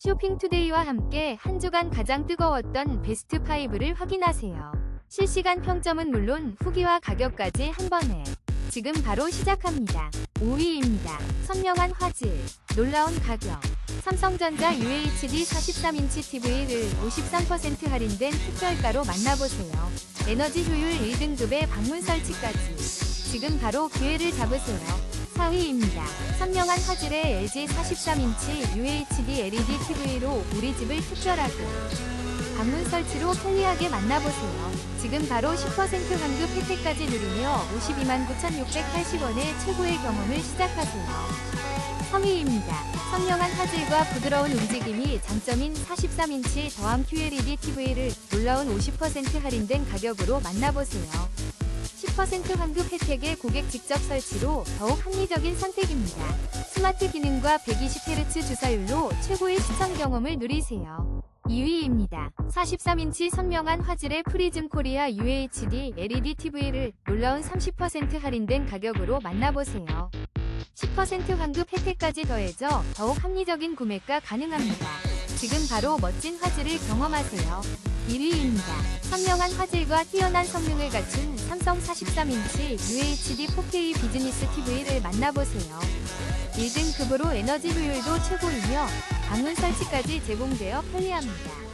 쇼핑투데이와 함께 한 주간 가장 뜨거웠던 베스트 5를 확인하세요. 실시간 평점은 물론 후기와 가격까지 한 번에 지금 바로 시작합니다. 5위입니다. 선명한 화질, 놀라운 가격. 삼성전자 UHD 43인치 TV를 53% 할인된 특별가로 만나보세요. 에너지 효율 1등급의 방문 설치까지. 지금 바로 기회를 잡으세요. 4위입니다. 선명한 화질의 LG 43인치 UHD LED TV로 우리 집을 특별하게 방문 설치로 편리하게 만나보세요. 지금 바로 10% 환급 혜택까지 누리며 52만 9,680원의 최고의 경험을 시작하세요. 3위입니다. 선명한 화질과 부드러운 움직임이 장점인 43인치 더함 QLED TV를 놀라운 50% 할인된 가격으로 만나보세요. 10% 환급 혜택의 고객 직접 설치로 더욱 합리적인 선택입니다. 스마트 기능과 120Hz 주사율로 최고의 시청 경험을 누리세요. 2위입니다. 43인치 선명한 화질의 프리즘 코리아 UHD LED TV를 놀라운 30% 할인된 가격으로 만나보세요. 10% 환급 혜택까지 더해져 더욱 합리적인 구매가 가능합니다. 지금 바로 멋진 화질을 경험하세요. 1위입니다. 선명한 화질과 뛰어난 성능을 갖춘 삼성 43인치 UHD 4K 비즈니스 TV를 만나보세요. 1등 급으로 에너지 효율도 최고이며 방문 설치까지 제공되어 편리합니다.